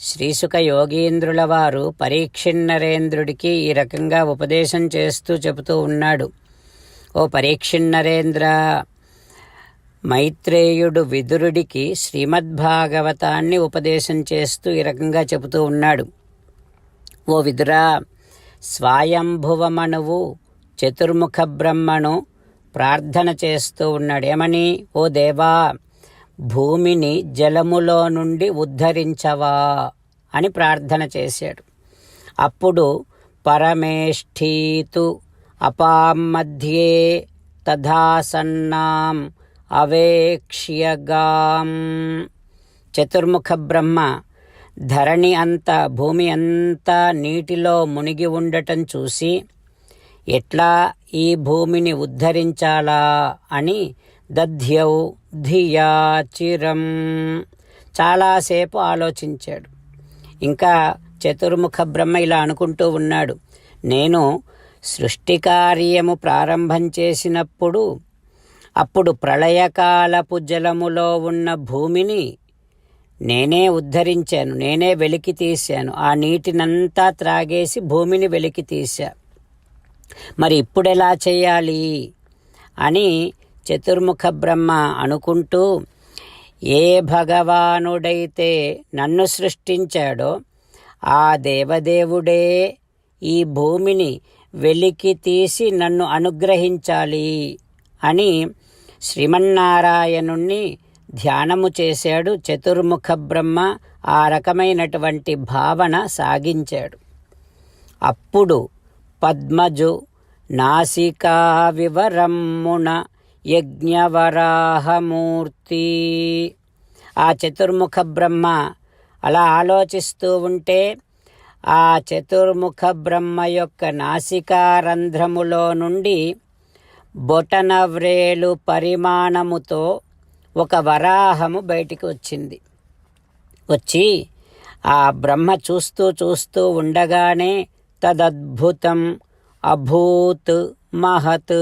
శ్రీసుక యోగీంద్రుల వారు పరీక్షిన్నరేంద్రుడికి ఈ రకంగా ఉపదేశం చేస్తూ చెబుతూ ఉన్నాడు. ఓ పరీక్షిన్నరేంద్ర మైత్రేయుడు విదురుడికి శ్రీమద్భాగవతాన్ని ఉపదేశం చేస్తూ ఈ రకంగా చెబుతూ ఉన్నాడు. ఓ విదురా స్వయంభువమణువు చతుర్ముఖ బ్రహ్మను ప్రార్థన చేస్తూ ఉన్నాడు. ఏమని? ఓ దేవా భూమిని జలములో నుండి ఉద్ధరించవా అని ప్రార్థన చేశాడు. అప్పుడు పరమేష్ఠీతు అపామధ్యే తథాసన్నాం అవేక్ష్యగాం. చతుర్ముఖ బ్రహ్మ ధరణి అంతా భూమి అంతా నీటిలో మునిగి ఉండటం చూసి ఎట్లా ఈ భూమిని ఉద్ధరించాలా అని దధ్యౌ ధియా చిరం. చాలాసేపు ఆలోచించాడు. ఇంకా చతుర్ముఖ బ్రహ్మ ఇలా అనుకుంటూ ఉన్నాడు. నేను సృష్టి కార్యము ప్రారంభం చేసినప్పుడు అప్పుడు ప్రళయకాలపు జలములో ఉన్న భూమిని నేనే ఉద్ధరించాను నేనే వెలికి తీశాను. ఆ నీటినంతా త్రాగేసి భూమిని వెలికి తీశా. మరి ఇప్పుడెలా చేయాలి? అని చతుర్ముఖ బ్రహ్మ అనుకుంటూ ఏ భగవానుడైతే నన్ను సృష్టించాడో ఆ దేవదేవుడే ఈ భూమిని వెలికి తీసి నన్ను అనుగ్రహించాలి అని శ్రీమన్నారాయణుణ్ణి ధ్యానము చేశాడు. చతుర్ముఖ బ్రహ్మ ఆ రకమైనటువంటి భావన సాగించాడు. అప్పుడు పద్మజు నాసికా వివరమ్మున యజ్ఞవరాహమూర్తి. ఆ చతుర్ముఖ బ్రహ్మ అలా ఆలోచిస్తూ ఉంటే ఆ చతుర్ముఖ బ్రహ్మ యొక్క నాసికారంధ్రములో నుండి బొటనవ్రేలు పరిమాణముతో ఒక వరాహము బయటికి వచ్చింది. వచ్చి ఆ బ్రహ్మ చూస్తూ చూస్తూ ఉండగానే తదద్భుతం అభూత్ మహత్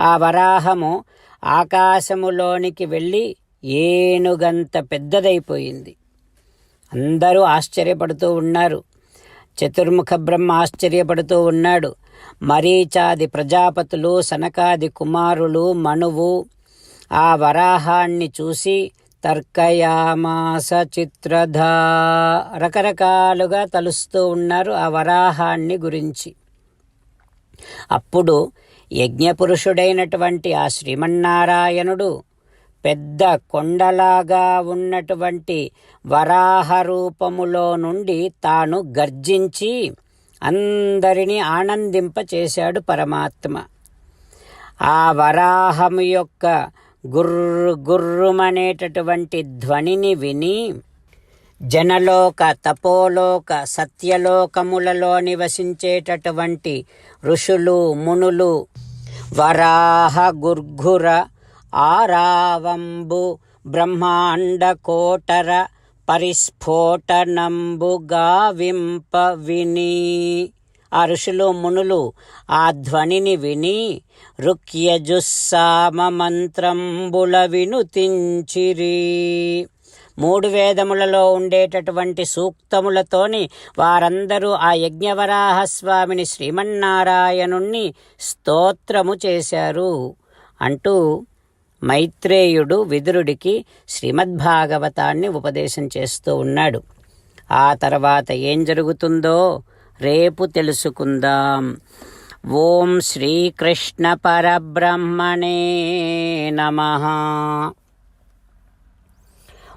ఆ వరాహము ఆకాశములోనికి వెళ్ళి ఏనుగంత పెద్దదైపోయింది. అందరూ ఆశ్చర్యపడుతూ ఉన్నారు. చతుర్ముఖ బ్రహ్మ ఆశ్చర్యపడుతూ ఉన్నాడు. మరీచాది ప్రజాపతులు సనకాది కుమారులు మనువు ఆ వరాహాన్ని చూసి తర్కయామాస చిత్రధా రకరకాలుగా తలుస్తూ ఉన్నారు ఆ వరాహాన్ని గురించి. అప్పుడు యజ్ఞపురుషుడైనటువంటి ఆ శ్రీమన్నారాయణుడు పెద్ద కొండలాగా ఉన్నటువంటి వరాహ రూపములో నుండి తాను గర్జించి అందరినీ ఆనందింపచేశాడు పరమాత్మ. ఆ వరాహము యొక్క గుర్రు గుర్రుమనేటటువంటి ధ్వనిని విని జనలోక తపోలోక సత్యలోకములలో నివసించేటటువంటి ఋషులు మునులు వరాహ గుర్ఘుర ఆరావంబు బ్రహ్మాండకోటర పరిస్ఫోటనంబుగా వింప విని. ఆ ఋషులు మునులు ఆ ధ్వనిని విని రుక్యజుస్సామ మంత్రంబుల వినుతించిరి. మూడు వేదములలో ఉండేటటువంటి సూక్తములతోని వారందరూ ఆ యజ్ఞవరాహస్వామిని శ్రీమన్నారాయణుణ్ణి స్తోత్రము చేశారు. అంటూ మైత్రేయుడు విదురుడికి శ్రీమద్భాగవతాన్ని ఉపదేశం చేస్తూ ఉన్నాడు. ఆ తర్వాత ఏం జరుగుతుందో రేపు తెలుసుకుందాం. ఓం శ్రీకృష్ణ పరబ్రహ్మణే నమ.